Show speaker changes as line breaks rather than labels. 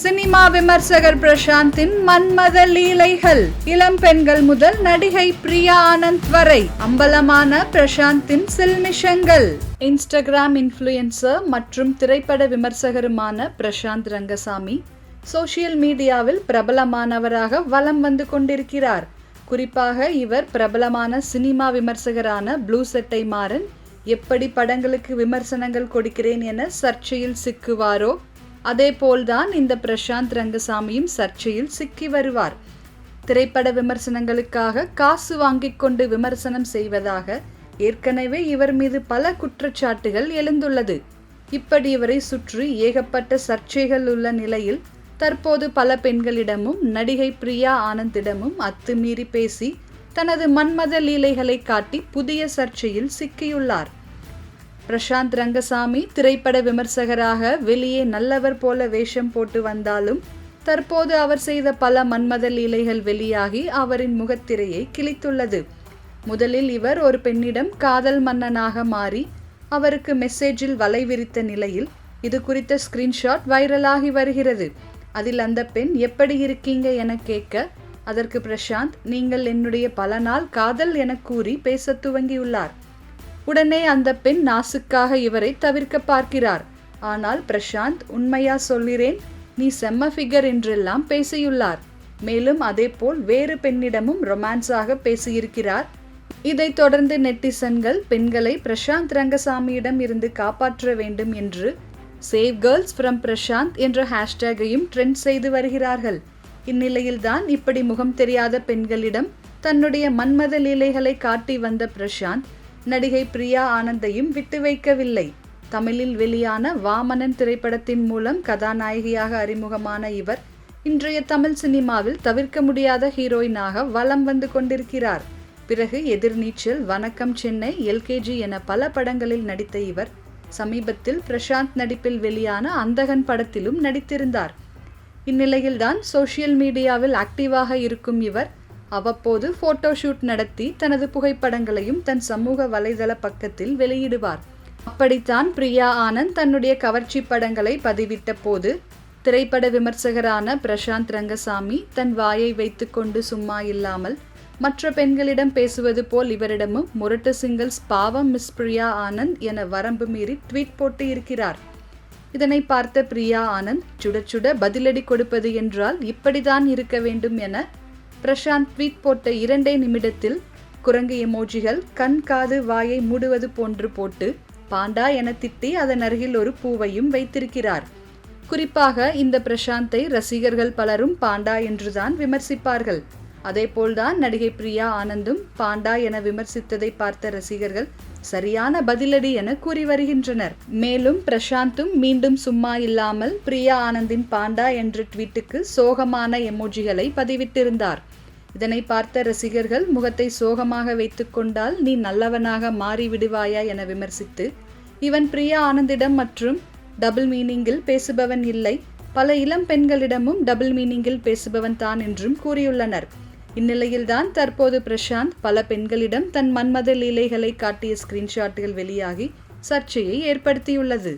Cinema விமர்சகர் பிரசாந்தின் மன்மத லீலைகள். இளம் பெண்கள் முதல் நடிகை பிரியா ஆனந்த் வரை அம்பலமான பிரசாந்தின் சில்மிஷங்கள். இன்ஸ்டாகிராம் இன்ஃப்ளூயன்சர் மற்றும் திரைப்பட விமர்சகருமான பிரசாந்த் ரங்கசாமி சோஷியல் மீடியாவில் பிரபலமானவராக வலம் வந்து கொண்டிருக்கிறார். குறிப்பாக இவர் பிரபலமான சினிமா விமர்சகரான ப்ளூ செட்டை மாறன் எப்படி படங்களுக்கு விமர்சனங்கள் கொடுக்கிறேன் என சர்ச்சையில் சிக்குவாரோ? அதேபோல்தான் இந்த பிரசாந்த் ரங்கசாமியும் சர்ச்சையில் சிக்கி வருவார். திரைப்பட விமர்சனங்களுக்காக காசு வாங்கிக் கொண்டு விமர்சனம் செய்வதாக ஏற்கனவே இவர் மீது பல குற்றச்சாட்டுகள் எழுந்துள்ளது. இப்படி இவரை சுற்றி ஏகப்பட்ட சர்ச்சைகள் உள்ள நிலையில் தற்போது பல பெண்களிடமும் நடிகை பிரியா ஆனந்திடமும் அத்துமீறி பேசி தனது மன்மத லீலைகளை காட்டி புதிய சர்ச்சையில் சிக்கியுள்ளார். பிரசாந்த் ரங்கசாமி திரைப்பட விமர்சகராக வெளியே நல்லவர் போல வேஷம் போட்டு வந்தாலும் தற்போது அவர் செய்த பல மன்மத லீலைகள் வெளியாகி அவரின் முகத்திரையை கிழித்துள்ளது. முதலில் இவர் ஒரு பெண்ணிடம் காதல் மன்னனாக மாறி அவருக்கு மெசேஜில் வலை விரித்த நிலையில் இது குறித்த ஸ்கிரீன்ஷாட் வைரலாகி வருகிறது. அதில் அந்த பெண் எப்படி இருக்கீங்க? என கேட்க அதற்கு பிரசாந்த் நீங்கள் என்னுடைய பல நாள் காதல் என கூறி பேசத் துவங்கியுள்ளார். உடனே அந்த பெண் நாசுக்காக இவரை தவிர்க்க பார்க்கிறார். ஆனால் பிரசாந்த் உண்மையா சொல்கிறேன் நீ செம்ம ஃபிகர் என்றெல்லாம் பேசியுள்ளார். மேலும் அதேபோல் வேறு பெண்ணிடமும் ரொமான்ஸாக பேசியிருக்கிறார். இதைத் தொடர்ந்து நெட்டிசன்கள் பெண்களை பிரசாந்த் ரங்கசாமியிடம் இருந்து காப்பாற்ற வேண்டும் என்று சேவ் கேர்ள்ஸ் ஃப்ரம் பிரசாந்த் என்ற ஹேஷ்டேகையும் ட்ரெண்ட் செய்து வருகிறார்கள். இந்நிலையில்தான் இப்படி முகம் தெரியாத பெண்களிடம் தன்னுடைய மன்மத லீலைகளை காட்டி வந்த பிரசாந்த் நடிகை பிரியா ஆனந்தையும் விட்டு வைக்கவில்லை. தமிழில் வெளியான வாமனன் திரைப்படத்தின் மூலம் கதாநாயகியாக அறிமுகமான இவர் இன்றைய தமிழ் சினிமாவில் தவிர்க்க முடியாத ஹீரோயினாக வலம் வந்து கொண்டிருக்கிறார். பிறகு எதிர்நீச்சல் வணக்கம் சென்னை எல்கேஜி என பல படங்களில் நடித்த இவர் சமீபத்தில் பிரசாந்த் நடிப்பில் வெளியான அந்தகன் படத்திலும் நடித்திருந்தார். இந்நிலையில்தான் சோஷியல் மீடியாவில் ஆக்டிவாக இருக்கும் இவர் அவ்வப்போது போட்டோ ஷூட் நடத்தி தனது புகைப்படங்களையும் தன் சமூக வலைதள பக்கத்தில் வெளியிடுவார். அப்படித்தான் பிரியா ஆனந்த் தன்னுடைய கவர்ச்சி படங்களை பதிவிட்ட போது திரைப்பட விமர்சகரான பிரசாந்த் ரங்கசாமி தன் வாயை வைத்துக்கொண்டு சும்மா இல்லாமல் மற்ற பெண்களிடம் பேசுவது போல் இவரிடமும் முரட்டு சிங்கிள்ஸ் பாவம் மிஸ் பிரியா ஆனந்த் என வரம்பு மீறி ட்வீட் போட்டு இருக்கிறார். இதனை பார்த்த பிரியா ஆனந்த் சுட சுட பதிலடி கொடுப்பது என்றால் இப்படிதான் இருக்க வேண்டும் என பிரசாந்த் ட்வீட் போட்ட இரண்டே நிமிடத்தில் குரங்கு எமோஜிகள் கண் காது வாயை மூடுவது போன்று போட்டு பாண்டா என திட்டி அதன் அருகில் ஒரு பூவையும் வைத்திருக்கிறார். குறிப்பாக இந்த பிரசாந்தை ரசிகர்கள் பலரும் பாண்டா என்றுதான் விமர்சிப்பார்கள். அதேபோல்தான் நடிகை பிரியா ஆனந்தும் பாண்டா என விமர்சித்ததை பார்த்த ரசிகர்கள் சரியான பதிலடி என கூறி வருகின்றனர். மேலும் பிரசாந்தும் மீண்டும் சும்மா இல்லாமல் பிரியா ஆனந்தின் பாண்டா என்ற ட்வீட்டுக்கு சோகமான எமோஜிகளை பதிவிட்டிருந்தார். இதனை பார்த்த ரசிகர்கள் முகத்தை சோகமாக வைத்துக்கொண்டால் நீ நல்லவனாக மாறிவிடுவாயா என விமர்சித்து இவன் பிரியா ஆனந்திடம் மற்றும் டபுள் மீனிங்கில் பேசுபவன் இல்லை. பல இளம் பெண்களிடமும் டபுள் மீனிங்கில் பேசுபவன் தான் என்றும் கூறியுள்ளனர். இந்நிலையில்தான் தற்போது பிரசாந்த் பல பெண்களிடம் தன் மன்மத லீலைகளை காட்டிய ஸ்கிரீன்ஷாட்டுகள் வெளியாகி சர்ச்சையை ஏற்படுத்தியுள்ளது.